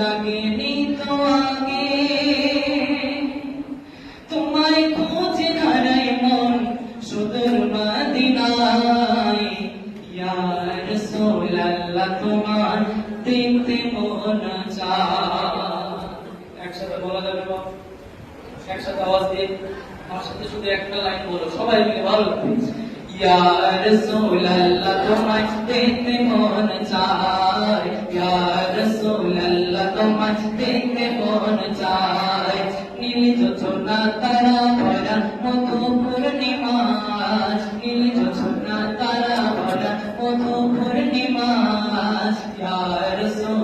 লাগেনি তো আগে তোমায় খুঁজে একসাথে বলা যাবে একসাথে আওয়াজ দিয়ে আমার সাথে শুধু একটা লাইন বলো, সবাই মিলে ভালো ইয়া রাসূলুল্লাহ তোমায় দেখতে মন চায়। তোমায় দেখতে মন চায় নীল যোছনা তারা ভরা মধু পূর্ণিমা নীল যোছনা তারা ভরা মধু পূর্ণিমা ইয়া রাসূলুল্লাহ